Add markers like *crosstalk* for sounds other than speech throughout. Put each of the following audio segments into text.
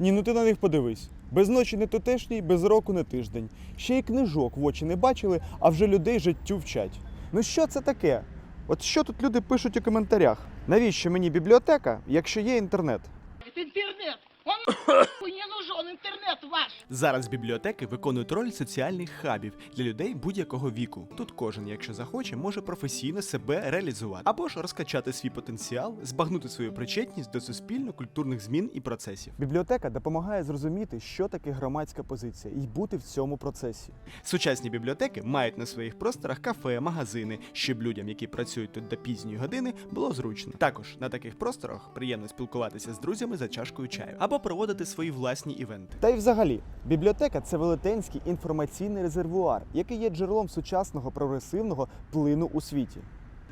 Ні, ну ти на них подивись. Без ночі не тутешній, без року не тиждень. Ще й книжок в очі не бачили, а вже людей життю вчать. Ну що це таке? От що тут люди пишуть у коментарях? Навіщо мені бібліотека, якщо є інтернет? Это интернет. Он нахуй не нужен, интернет ваш. Зараз бібліотеки виконують роль соціальних хабів для людей будь-якого віку. Тут кожен, якщо захоче, може професійно себе реалізувати або ж розкачати свій потенціал, збагнути свою причетність до суспільно-культурних змін і процесів. Бібліотека допомагає зрозуміти, що таке громадська позиція, і бути в цьому процесі. Сучасні бібліотеки мають на своїх просторах кафе, магазини, щоб людям, які працюють тут до пізньої години, було зручно. Також на таких просторах приємно спілкуватися з друзями за чашкою чаю або проводити свої власні івенти. Та й взагалі, бібліотека це велетенський інформаційний резервуар, який є джерелом сучасного прогресивного плину у світі.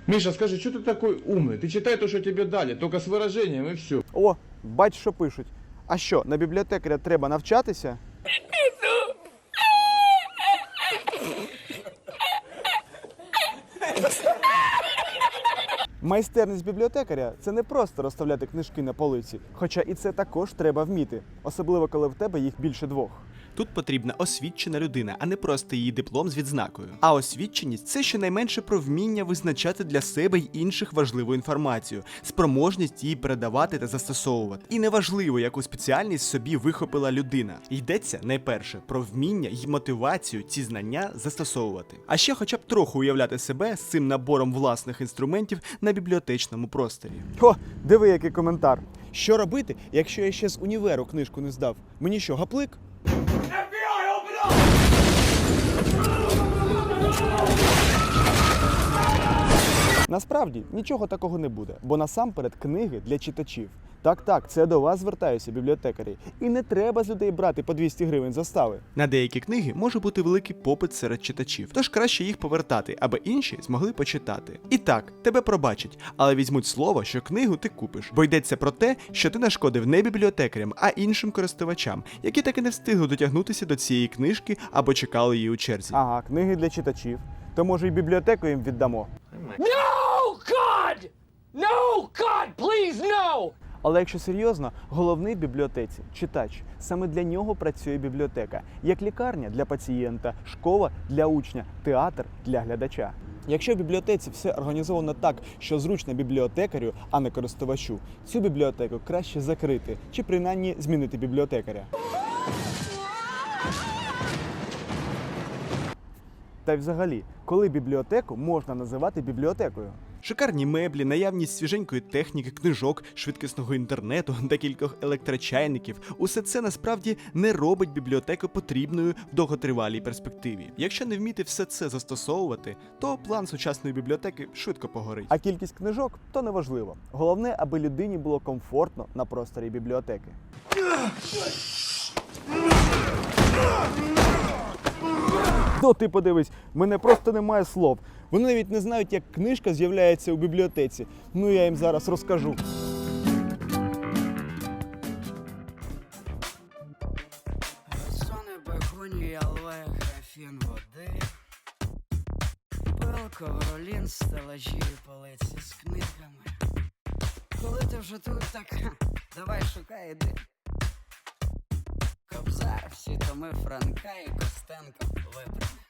Миша, скажи, что ты такой умный? Ты читай то, что тебе дали, только с выражением и все. О, бач, що пишуть. А що, на бібліотекаря треба навчатися? Майстерність бібліотекаря це не просто розставляти книжки на полиці, хоча і це також треба вміти, особливо коли в тебе їх більше двох. Тут потрібна освічена людина, а не просто її диплом з відзнакою. А освіченість це щонайменше про вміння визначати для себе й інших важливу інформацію, спроможність її передавати та застосовувати. І неважливо, яку спеціальність собі вихопила людина. Йдеться найперше про вміння й мотивацію ці знання застосовувати. А ще хоча б трохи уявляти себе з цим набором власних інструментів на бібліотечному просторі. О, диви, який коментар. Що робити, якщо я ще з універу книжку не здав? Мені що, гаплик? Насправді нічого такого не буде, бо насамперед книги для читачів. Так, так, це до вас звертаюся, бібліотекарі. І не треба з людей брати по 200 гривень застави. На деякі книги може бути великий попит серед читачів, тож краще їх повертати, аби інші змогли почитати. І так, тебе пробачать, але візьмуть слово, що книгу ти купиш, бо йдеться про те, що ти нашкодив не бібліотекарям, а іншим користувачам, які таки не встигли дотягнутися до цієї книжки або чекали її у черзі. Ага, книги для читачів. То може і бібліотеку їм віддамо. No, God! No, God, please, no! Але якщо серйозно, головний в бібліотеці читач. Саме для нього працює бібліотека, як лікарня для пацієнта, школа для учня, театр для глядача. Якщо в бібліотеці все організовано так, що зручно бібліотекарю, а не користувачу, цю бібліотеку краще закрити чи принаймні змінити бібліотекаря. Та й взагалі, коли бібліотеку можна називати бібліотекою? Шикарні меблі, наявність свіженької техніки, книжок, швидкісного інтернету, *laughs* декількох електрочайників усе це насправді не робить бібліотеку потрібною в довготривалій перспективі. Якщо не вміти все це застосовувати, то план сучасної бібліотеки швидко погорить. А кількість книжок то не важливо. Головне, аби людині було комфортно на просторі бібліотеки. *laughs* Ну, ти подивись, мене просто немає слов. Вони навіть не знають, як книжка з'являється у бібліотеці. Ну я їм зараз розкажу. Графін води. Пилко, ролін, стелажі полиці з книгами. Коли ти вже тут так, *laughs* давай шукай іди. Кобзар, всі томи Франка і Костенко вибрав.